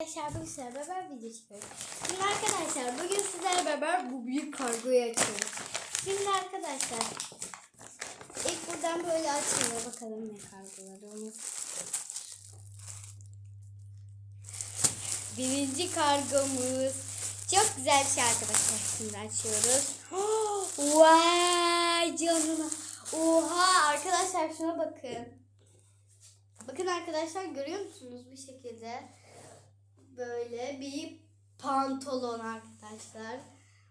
Arkadaşlar bugün sizlerle beraber video çekiyoruz. Şimdi arkadaşlar bugün sizlerle beraber bu büyük kargoyu açıyoruz. Şimdi arkadaşlar ilk buradan böyle açılıyor bakalım ne kargoları onu. Birinci kargomuz. Çok güzel bir şey arkadaşlar. Şimdi açıyoruz. Vay canına. Oha arkadaşlar şuna bakın. Bakın arkadaşlar görüyor musunuz bu şekilde? Böyle bir pantolon arkadaşlar.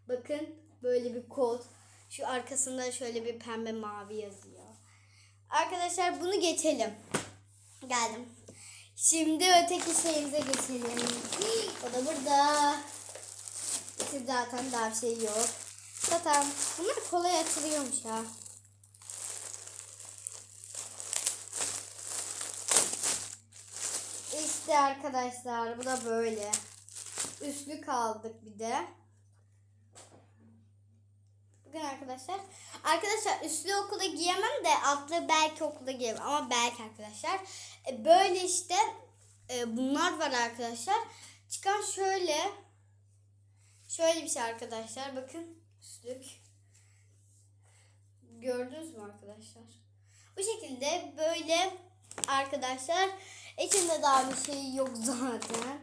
Bakın böyle bir kot. Şu arkasında şöyle bir pembe mavi yazıyor. Arkadaşlar bunu geçelim. Geldim. Şimdi öteki şeyimize geçelim. O da burada. Zaten daha şey yok. Zaten bunlar kolay açılıyormuş ha. İşte arkadaşlar bu da böyle. Üstlük aldık bir de. Bugün arkadaşlar. Arkadaşlar üstlü okulda giyemem de altlı belki okulda giyemem. Ama belki arkadaşlar. E, böyle işte e, bunlar var arkadaşlar. Çıkan şöyle. Şöyle bir şey arkadaşlar. Bakın üstlük. Gördünüz mü arkadaşlar? Bu şekilde böyle arkadaşlar. İçinde daha bir şey yok zaten.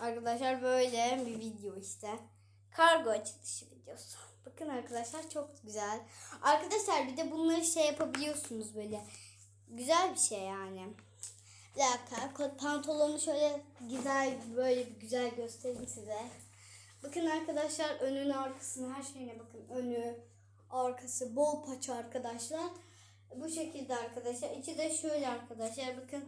Arkadaşlar böyle bir video işte. Kargo açılışı videosu. Bakın arkadaşlar çok güzel. Arkadaşlar bir de bunları şey yapabiliyorsunuz böyle. Güzel bir şey yani. Bir dakika pantolonu şöyle güzel böyle bir güzel göstereyim size. Bakın arkadaşlar önünü arkasını her şeyine bakın. Önü arkası bol paça arkadaşlar. Bu şekilde arkadaşlar. İçi de şöyle arkadaşlar bakın.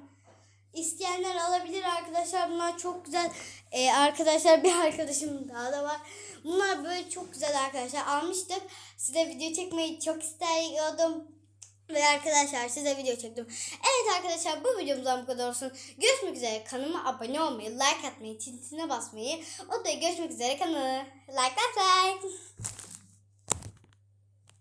İsteyenler alabilir arkadaşlar. Bunlar çok güzel. Ee, arkadaşlar bir arkadaşım daha da var. Bunlar böyle çok güzel arkadaşlar. Almıştık. Size video çekmeyi çok istiyordum. Ve arkadaşlar size video çektim. Evet arkadaşlar bu videomuzdan bu kadar olsun. Görüşmek üzere. Kanalıma abone olmayı, like atmayı, çintine basmayı. O da görüşmek üzere kanalı. Like like like.